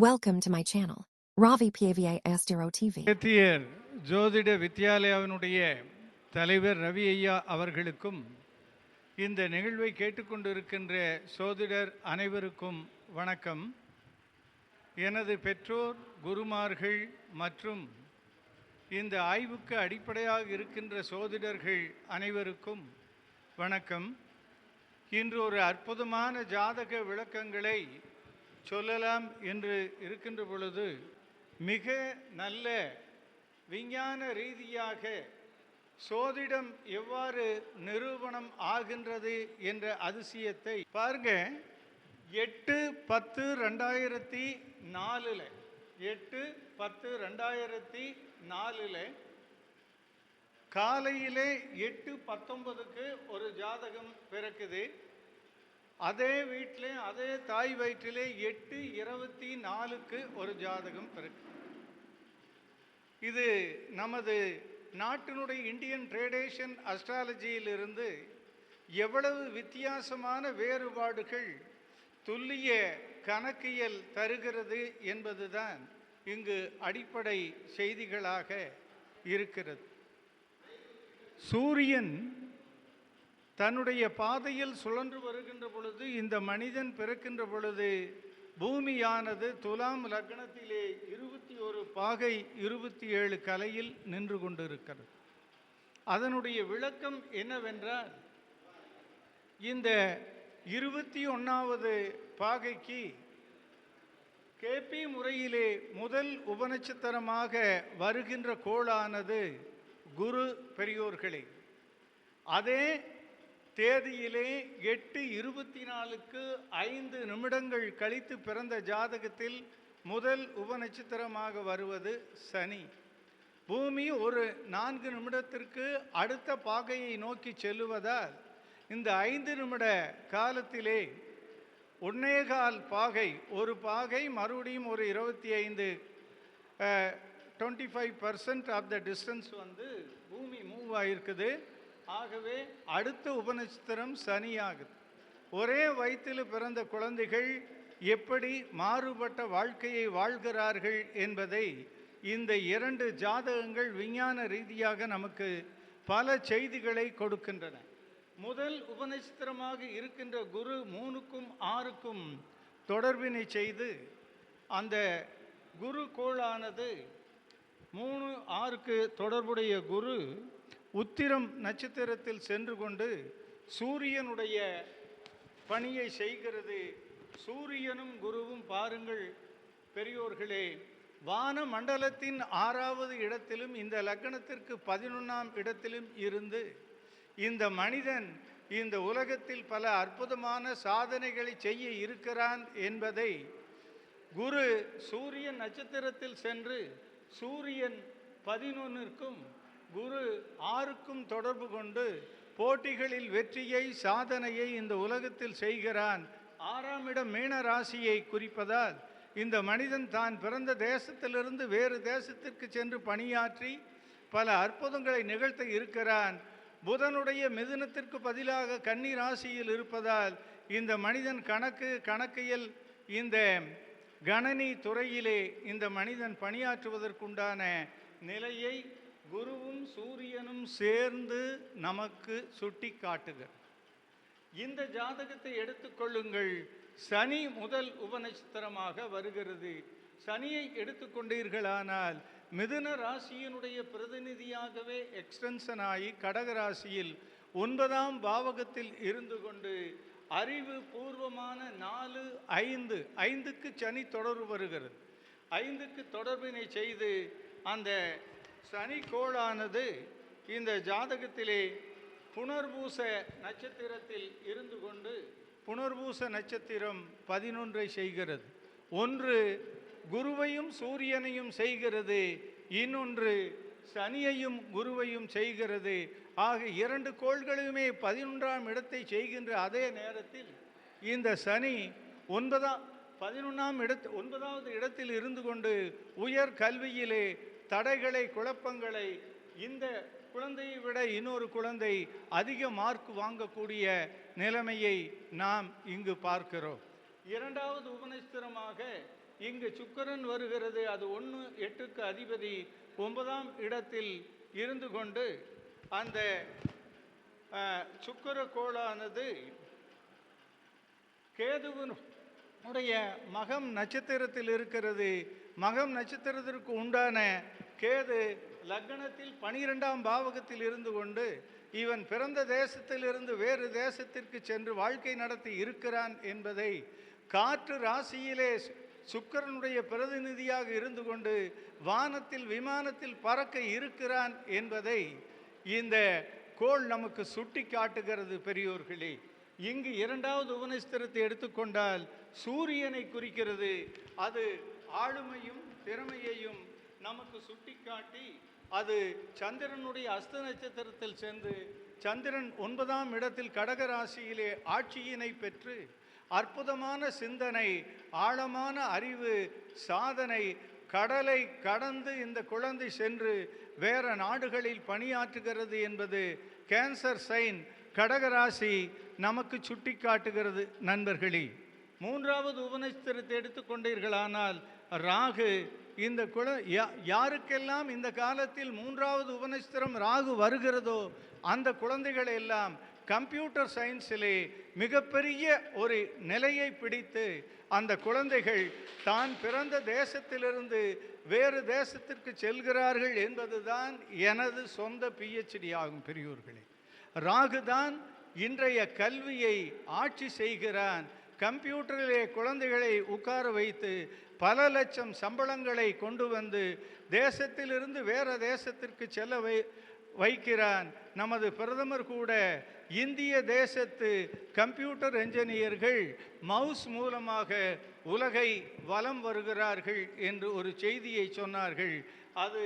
Welcome to my channel, Ravi PAVA Astero TV. Agathiyar ஜோதிட வித்யாலயாவினுடைய தலைவர் ரவி ஐயா அவர்களுக்கும் இந்த நிகழ்வை கேட்டுக்கொண்டிருக்கின்ற சோதிடர் அனைவருக்கும் வணக்கம் எனது பெற்றோர் குருமார்கள் மற்றும் இந்த ஆய்வுக்கு அடிப்படையாக இருக்கின்ற சோதிடர்கள் அனைவருக்கும் வணக்கம் இன்று ஒரு அற்புதமான ஜாதக விளக்கங்களை சொல்லலாம் என்று இருக்கின்ற பொழுது மிக நல்ல விஞ்ஞான ரீதியாக சோதிடம் எவ்வாறு நிரூபணம் ஆகின்றது என்ற அதிசயத்தை பாருங்க. எட்டு பத்து ரெண்டாயிரத்தி நாலில் எட்டு பத்து ரெண்டாயிரத்தி நாலில் காலையிலே எட்டு பத்தொன்பதுக்கு ஒரு ஜாதகம் பிறக்குது. அதே வீட்டிலே அதே தாய் வயிற்றிலே எட்டு இருபத்தி நாலுக்கு ஒரு ஜாதகம் பிறக்கு. இது நமது நாட்டினுடைய இந்தியன் ட்ரேடேஷன் அஸ்ட்ராலஜியிலிருந்து எவ்வளவு வித்தியாசமான வேறுபாடுகள் துல்லிய கணக்கியல் தருகிறது என்பதுதான் இங்கு அடிப்படை செய்திகளாக இருக்கிறது. சூரியன் தன்னுடைய பாதையில் சுழன்று வருகின்ற பொழுது இந்த மனிதன் பிறக்கின்ற பொழுது பூமியானது துலாம் லக்னத்திலே இருபத்தி ஒரு பாகை இருபத்தி ஏழு கலையில் நின்று கொண்டிருக்கிறது. அதனுடைய விளக்கம் என்னவென்றால் இந்த இருபத்தி ஒன்றாவது பாகைக்கு கேபி முறையிலே முதல் உபநட்சத்திரமாக வருகின்ற கோளானது குரு பெரியோர்களே. அதே தேதியிலே எட்டு இருபத்தி நாலுக்கு ஐந்து நிமிடங்கள் கழித்து பிறந்த ஜாதகத்தில் முதல் உபநட்சத்திரமாக வருவது சனி. பூமி ஒரு நான்கு நிமிடத்திற்கு அடுத்த பாகையை நோக்கி செல்லுவதால் இந்த ஐந்து நிமிட காலத்திலே ஒன்னேகால் பாகை ஒரு பாகை மறுபடியும் ஒரு இருபத்தி ஐந்து twenty five percent of the distance வந்து பூமி மூவ் ஆகிருக்குது ஆகவே அடுத்த உபநட்சத்திரம் சனியாகுது. ஒரே வயிற்றில் பிறந்த குழந்தைகள் எப்படி மாறுபட்ட வாழ்க்கையை வாழ்கிறார்கள் என்பதை இந்த இரண்டு ஜாதகங்கள் விஞ்ஞான ரீதியாக நமக்கு பல செய்திகளை கொடுக்கின்றன. முதல் உபநட்சத்திரமாக இருக்கின்ற குரு மூணுக்கும் ஆறுக்கும் தொடர்பினை செய்து அந்த குரு கோளானது மூணு ஆறுக்கு தொடர்புடைய குரு உத்திரம் நட்சத்திரத்தில் சென்று கொண்டு சூரியனுடைய பணியை செய்கிறது. சூரியனும் குருவும் பாருங்கள் பெரியோர்களே வான மண்டலத்தின் ஆறாவது இடத்திலும் இந்த லக்னத்திற்கு பதினொன்றாம் இடத்திலும் இருந்து இந்த மனிதன் இந்த உலகத்தில் பல அற்புதமான சாதனைகளை செய்ய இருக்கிறான் என்பதை குரு சூரியன் நட்சத்திரத்தில் சென்று சூரியன் பதினொன்னிற்கும் குரு ஆருக்கும் தொடர்பு கொண்டு போட்டிகளில் வெற்றியை சாதனையை இந்த உலகத்தில் செய்கிறான். ஆறாம் இடம் மீன ராசியை குறிப்பதால் இந்த மனிதன் தான் பிறந்த தேசத்திலிருந்து வேறு தேசத்திற்கு சென்று பணியாற்றி பல அற்புதங்களை நிகழ்த்த இருக்கிறான். புதனுடைய மிதுனத்திற்கு பதிலாக கன்னி ராசியில் இருப்பதால் இந்த மனிதன் கணக்கு கணக்கியல் இந்த கணனி துறையிலே இந்த மனிதன் பணியாற்றுவதற்குண்டான நிலையை குருவும் சூரியனும் சேர்ந்து நமக்கு சுட்டி காட்டுகிறது இந்த ஜாதகத்தை எடுத்துக்கொள்ளுங்கள் சனி முதல் உபநட்சத்திரமாக வருகிறது. சனியை எடுத்துக்கொண்டீர்களானால் மிதுன ராசியினுடைய பிரதிநிதியாகவே எக்ஸ்டென்ஷன் ஆகி கடக ராசியில் ஒன்பதாம் பாவகத்தில் இருந்து கொண்டு அறிவு பூர்வமான நாலு ஐந்து ஐந்துக்கு சனி தொடர்பு வருகிறது. ஐந்துக்கு தொடர்பினை செய்து அந்த சனிக்கோளானது இந்த ஜாதகத்திலே புனர்பூச நட்சத்திரத்தில் இருந்து கொண்டு புனர்பூச நட்சத்திரம் பதினொன்றை செய்கிறது. ஒன்று குருவையும் சூரியனையும் செய்கிறது. இன்னொன்று சனியையும் குருவையும் செய்கிறது. ஆக இரண்டு கோள்களுமே பதினொன்றாம் இடத்தை செய்கின்ற அதே நேரத்தில் இந்த சனி ஒன்பதாம் பதினொன்றாம் இடத்து ஒன்பதாவது இடத்தில் இருந்து கொண்டு உயர் கல்வியிலே தடைகளை குழப்பங்களை இந்த குழந்தையை விட இன்னொரு குழந்தை அதிக மார்க் வாங்கக்கூடிய நிலைமையை நாம் இங்கு பார்க்கிறோம். இரண்டாவது உபநஸ்திரமாக இங்கு சுக்கரன் வருகிறது. அது ஒன்று எட்டுக்கு அதிபதி ஒன்பதாம் இடத்தில் இருந்து கொண்டு அந்த சுக்கர சுக்கிர கோளானது கேதுவனுடைய மகம் நட்சத்திரத்தில் இருக்கிறது. மகம் நட்சத்திரத்திற்கு உண்டான கேது லக்னத்தில் பனிரெண்டாம் பாவகத்தில் இருந்து கொண்டு இவன் பிறந்த தேசத்திலிருந்து வேறு தேசத்திற்கு சென்று வாழ்க்கை நடத்தி இருக்கிறான் என்பதை காற்று ராசியிலே சுக்கரனுடைய சுக்கிரனுடைய பிரதிநிதியாக இருந்து கொண்டு வானத்தில் விமானத்தில் பறக்க இருக்கிறான் என்பதை இந்த கோள் நமக்கு சுட்டி காட்டுகிறது பெரியோர்களே. இங்கு இரண்டாவது உபநிஸ்திரத்தை எடுத்துக்கொண்டால் சூரியனை குறிக்கிறது. அது ஆளுமையும் திறமையையும் நமக்கு சுட்டிக்காட்டி அது சந்திரனுடைய அஸ்த நட்சத்திரத்தில் சென்று சந்திரன் ஒன்பதாம் இடத்தில் கடக ராசியிலே ஆட்சியினை பெற்று அற்புதமான சிந்தனை ஆழமான அறிவு சாதனை கடலை கடந்து இந்த குழந்தை சென்று வேற நாடுகளில் பணியாற்றுகிறது என்பது கேன்சர் சைன் கடகராசி நமக்கு சுட்டி காட்டுகிறது நண்பர்களே மூன்றாவது உபநட்சத்திரத்தை எடுத்துக்கொண்டீர்களானால் ராகு இந்த குல யா- யாருக்கெல்லாம் இந்த காலத்தில் மூன்றாவது உபநட்சத்திரம் ராகு வருகிறதோ அந்த குழந்தைகள் எல்லாம் கம்ப்யூட்டர் சயின்ஸிலே மிகப்பெரிய ஒரு நிலையை பிடித்து அந்த குழந்தைகள் தான் பிறந்த தேசத்திலிருந்து வேறு தேசத்திற்கு செல்கிறார்கள் என்பதுதான் எனது சொந்த பிஹெச்டி ஆகும் பெரியோர்களே. ராகுதான் இன்றைய கல்வியை ஆட்சி செய்கிறான். கம்ப்யூட்டரிலே குழந்தைகளை உட்கார வைத்து பல லட்சம் சம்பளங்களை கொண்டு வந்து தேசத்திலிருந்து வேறு தேசத்திற்கு செல்ல வை வைக்கிறான். நமது பிரதமர் கூட இந்திய தேசத்து கம்ப்யூட்டர் என்ஜினியர்கள் மவுஸ் மூலமாக உலகை வலம் வருகிறார்கள் என்று ஒரு செய்தியை சொன்னார்கள். அது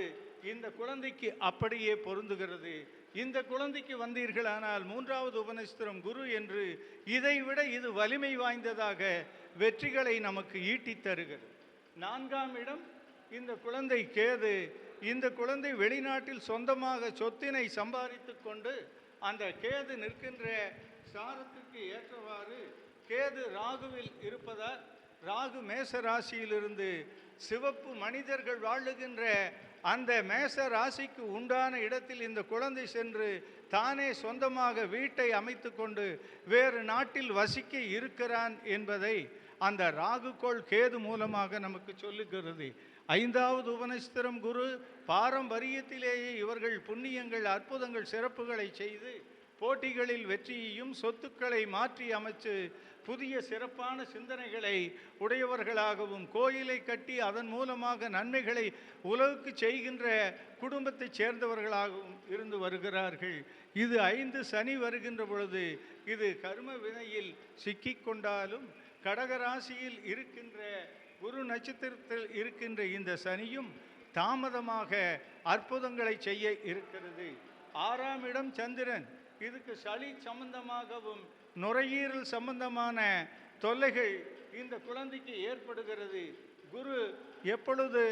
இந்த குழந்தைக்கு அப்படியே பொருந்துகிறது. இந்த குழந்தைக்கு வந்தீர்கள் ஆனால் மூன்றாவது உபநஸ்திரம் குரு என்று இதைவிட இது வலிமை வாய்ந்ததாக வெற்றிகளை நமக்கு ஈட்டி தருகிறது. நான்காம் இடம் இந்த குழந்தை கேது. இந்த குழந்தை வெளிநாட்டில் சொந்தமாக சொத்தினை சம்பாதித்து கொண்டு அந்த கேது நிற்கின்ற சாரத்துக்கு ஏற்றவாறு கேது ராகுவில் இருப்பதால் ராகு மேச ராசியிலிருந்து சிவப்பு மனிதர்கள் வாழுகின்ற அந்த மேச ராசிக்கு உண்டான இடத்தில் இந்த குழந்தை சென்று தானே சொந்தமாக வீட்டை அமைத்து கொண்டு வேறு நாட்டில் வசிக்க இருக்கிறான் என்பதை அந்த ராகுகோள் கேது மூலமாக நமக்கு சொல்லுகிறது. ஐந்தாவது உபனஸ்திரம் குரு பாரம்பரியத்திலேயே இவர்கள் புண்ணியங்கள் அற்புதங்கள் சிறப்புகளை செய்து போட்டிகளில் வெற்றியையும் சொத்துக்களை மாற்றி அமைச்சு புதிய சிறப்பான சிந்தனைகளை உடையவர்களாகவும் கோயிலை கட்டி அதன் மூலமாக நன்மைகளை உலகுக்கு செய்கின்ற குடும்பத்தைச் சேர்ந்தவர்களாகவும் இருந்து வருகிறார்கள். இது ஐந்து சனி வருகின்ற பொழுது இது கர்ம வினையில் சிக்கிக்கொண்டாலும் கடகராசியில் இருக்கின்ற குரு நட்சத்திரத்தில் இருக்கின்ற இந்த சனியும் தாமதமாக அற்புதங்களை செய்ய இருக்கிறது. ஆறாம் இடம் சந்திரன். இதுக்கு சளி சம்பந்தமாகவும் நுரையீரல் சம்பந்தமான தொல்லைகள் இந்த குழந்தைக்கு ஏற்படுகிறது. குரு எப்பொழுது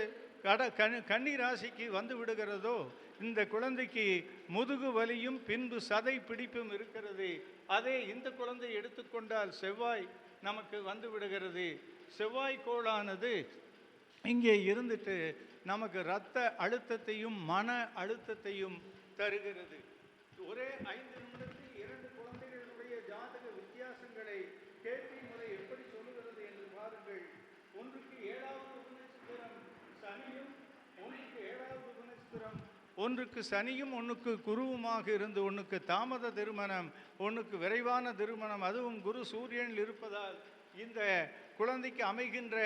கட கண் கன்னி ராசிக்கு வந்து விடுகிறதோ இந்த குழந்தைக்கு முதுகு வலியும் பின்பு சதை பிடிப்பும் இருக்கிறது. அதே இந்த குழந்தை எடுத்துக்கொண்டால் செவ்வாய் நமக்கு வந்து விடுகிறது. செவ்வாய் கோளானது இங்கே இருந்துட்டு நமக்கு இரத்த அழுத்தத்தையும் மன அழுத்தத்தையும் தருகிறது. ஒரே ஐந்து நிமிடத்தில் இரண்டு குழந்தைகளுடைய ஜாதக வித்தியாசங்களை கேள்வி முறை எப்படி சொல்லுகிறது என்று பாருங்கள். ஒன்றுக்கு ஏழாவது குணச்சித்திரம் சனியும் ஒன்றுக்கு ஏழாவது குணச்சித்திரம் ஒன்றுக்கு சனியும் ஒன்றுக்கு குருவுமாக இருந்து ஒன்றுக்கு தாமத திருமணம் ஒன்றுக்கு விரைவான திருமணம் அதுவும் குரு சூரியனில் இருப்பதால் இந்த குழந்தைக்கு அமைகின்ற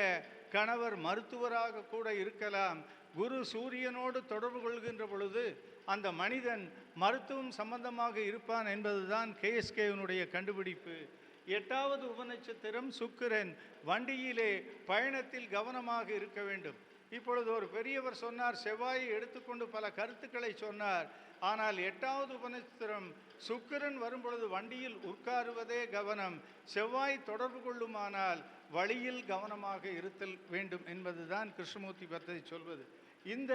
கணவர் மருத்துவராக கூட இருக்கலாம். குரு சூரியனோடு தொடர்பு கொள்கின்ற பொழுது அந்த மனிதன் மருத்துவம் சம்பந்தமாக இருப்பான் என்பதுதான் கேஎஸ்கேவினுடைய கண்டுபிடிப்பு. எட்டாவது உபநட்சத்திரம் சுக்கிரன் வண்டியிலே பயணத்தில் கவனமாக இருக்க வேண்டும். இப்பொழுது ஒரு பெரியவர் சொன்னார் செவ்வாயை எடுத்துக்கொண்டு பல கருத்துக்களை சொன்னார். ஆனால் எட்டாவது உபநட்சத்திரம் சுக்கிரன் வரும்பொழுது வண்டியில் உட்காருவதே கவனம். செவ்வாய் தொடர்பு கொள்ளுமானால் வழியில் கவனமாக இருத்தல் வேண்டும் என்பதுதான் கிருஷ்ணமூர்த்தி பத்தை சொல்வது. இந்த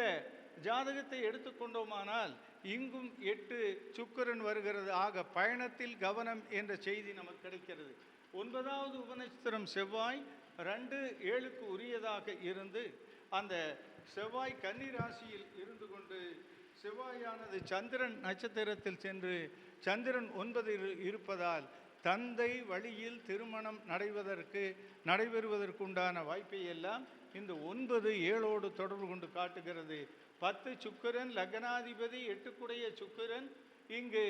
ஜாதகத்தை எடுத்துக்கொண்டோமானால் இங்கும் எட்டு சுக்கரன் வருகிறது. ஆக பயணத்தில் கவனம் என்ற செய்தி நமக்கு கிடைக்கிறது. ஒன்பதாவது உபநட்சத்திரம் செவ்வாய் ரெண்டு ஏழுக்கு உரியதாக இருந்து அந்த செவ்வாய் கன்னி ராசியில் இருந்து கொண்டு செவ்வாயானது சந்திரன் நட்சத்திரத்தில் சென்று சந்திரன் ஒன்பதில் இருப்பதால் தந்தை வழியில் திருமணம் நடைவதற்கு நடைபெறுவதற்குண்டான வாய்ப்பை எல்லாம் இந்த ஒன்பது ஏழோடு தொடர்பு கொண்டு காட்டுகிறது. பத்து சுக்கிரன் லக்னாதிபதி எட்டுக்குடைய சுக்கிரன் இங்கு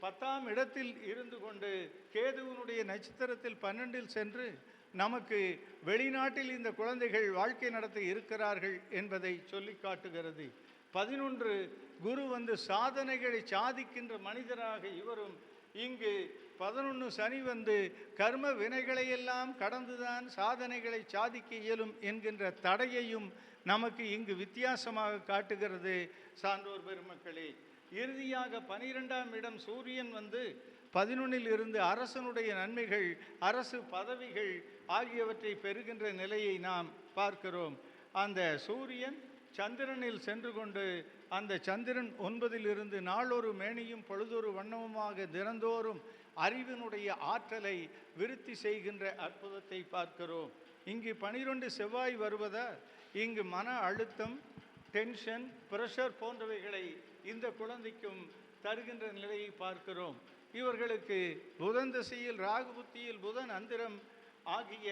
பத்தாம் இடத்தில் இருந்து கொண்டு கேதுவனுடைய நட்சத்திரத்தில் பன்னெண்டில் சென்று நமக்கு வெளிநாட்டில் இந்த குழந்தைகள் வாழ்க்கை நடத்த இருக்கிறார்கள் என்பதை சொல்லி காட்டுகிறது. பதினொன்று குரு வந்து சாதனைகளை சாதிக்கின்ற மனிதராக இவரும் இங்கு பதினொன்று சனி வந்து கர்ம வினைகளையெல்லாம் கடந்துதான் சாதனைகளை சாதிக்க இயலும் என்கின்ற தடையையும் நமக்கு இங்கு வித்தியாசமாக காட்டுகிறது. சான்றோர் பெருமக்களே இறுதியாக பனிரெண்டாம் இடம் சூரியன் வந்து பதினொன்னில் இருந்து அரசனுடைய நன்மைகள் அரசு பதவிகள் ஆகியவற்றை பெறுகின்ற நிலையை நாம் பார்க்கிறோம். அந்த சூரியன் சந்திரனில் சென்று கொண்டு அந்த சந்திரன் ஒன்பதில் இருந்து நாளொரு மேனியும் பொழுதொரு வண்ணமுமாக தினந்தோறும் அறிவினுடைய ஆற்றலை விருத்தி செய்கின்ற அற்புதத்தை பார்க்கிறோம். இங்கு பனிரெண்டு செவ்வாய் வருவதால் இங்கு மன அழுத்தம் டென்ஷன் ப்ரெஷர் போன்றவைகளை இந்த குழந்தைக்கும் தருகின்ற நிலையை பார்க்கிறோம். இவர்களுக்கு புதன் திசையில் ராகு புத்தியில் புதன் அந்திரம் ஆகிய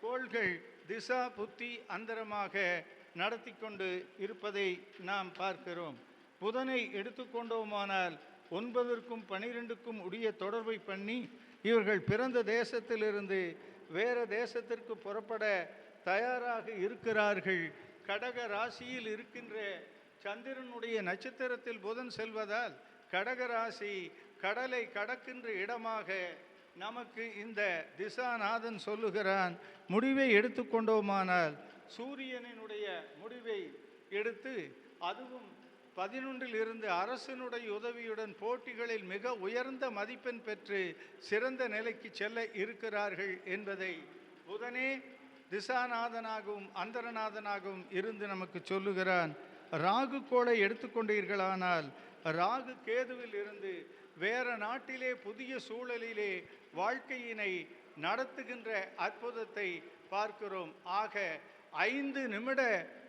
கோள்கள் திசா புத்தி அந்தரமாக நடத்தி கொண்டு இருப்பதை நாம் பார்க்கிறோம். புதனை எடுத்துக்கொண்டோமானால் ஒன்பதற்கும் பனிரெண்டுக்கும் உடைய தொடர்பை பண்ணி இவர்கள் பிறந்த தேசத்திலிருந்து வேறு தேசத்திற்கு புறப்பட தயாராக இருக்கிறார்கள். கடக ராசியில் இருக்கின்ற சந்திரனுடைய நட்சத்திரத்தில் புதன் செல்வதால் கடக ராசி கடலை கடக்கின்ற இடமாக நமக்கு இந்த திசாநாதன் சொல்லுகிறான். முடிவை எடுத்துக்கொண்டோமானால் சூரியனினுடைய முடிவை எடுத்து அதுவும் பதினொன்றில் இருந்து அரசனுடைய உதவியுடன் போட்டிகளில் மிக உயர்ந்த மதிப்பெண் பெற்று சிறந்த நிலைக்கு செல்ல இருக்கிறார்கள் என்பதை புதனே திசாநாதனாகவும் அந்தரநாதனாகவும் இருந்து நமக்கு சொல்லுகிறான். ராகு கோளை எடுத்துக்கொண்டீர்களானால் ராகு கேதுவில் இருந்து வேற நாட்டிலே புதிய சூழலிலே வாழ்க்கையினை நடத்துகின்ற அற்புதத்தை பார்க்கிறோம். ஆக ஐந்து நிமிட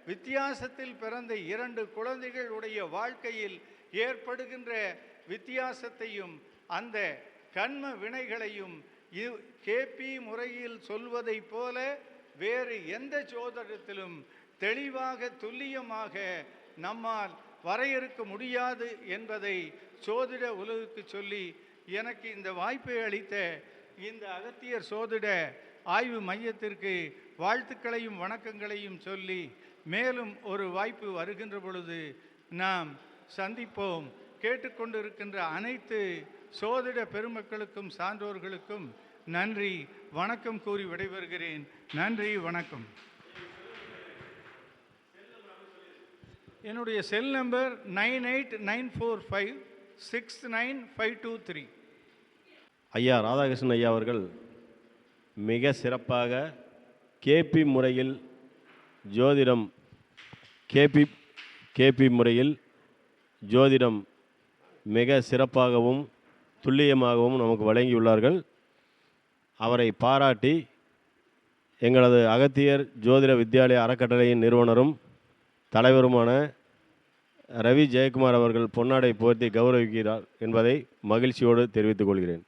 வித்தியாசத்தில் பிறந்த இரண்டு குழந்தைகளுடைய வாழ்க்கையில் ஏற்படுகின்ற வித்தியாசத்தையும் அந்த கண்ம வினைகளையும் கேபி முறையில் சொல்வதைப் போல வேறு எந்த சோதனத்திலும் தெளிவாக துல்லியமாக நம்மால் வரையறுக்க முடியாது என்பதை சோதிட உலகுக்கு சொல்லி எனக்கு இந்த வாய்ப்பை அளித்த இந்த அகத்தியர் சோதிட ஆய்வு மையத்திற்கு வாழ்த்துக்களையும் வணக்கங்களையும் சொல்லி மேலும் ஒரு வாய்ப்பு வருகின்ற பொழுது நாம் சந்திப்போம். கேட்டுக்கொண்டிருக்கின்ற அனைத்து சோதிட பெருமக்களுக்கும் சான்றோர்களுக்கும் நன்றி. வணக்கம் கூறி விடைபெறுகிறேன். நன்றி வணக்கம். என்னுடைய cell number nine eight nine four five six nine five two three. ஐயா ராதாகிருஷ்ணன் ஐயா அவர்கள் மிக சிறப்பாக கேபி முறையில் ஜோதிடம் கேபி கேபி முறையில் ஜோதிடம் மிக சிறப்பாகவும் துல்லியமாகவும் நமக்கு வழங்கியுள்ளார்கள். அவரை பாராட்டி எங்களது அகத்தியர் ஜோதிட வித்யாலய அறக்கட்டளையின் நிறுவனரும் தலைவருமான ரவி ஜெயக்குமார் அவர்கள் பொன்னாடை போர்த்தி கௌரவிக்கிறார் என்பதை மகிழ்ச்சியோடு தெரிவித்துக் கொள்கிறேன்.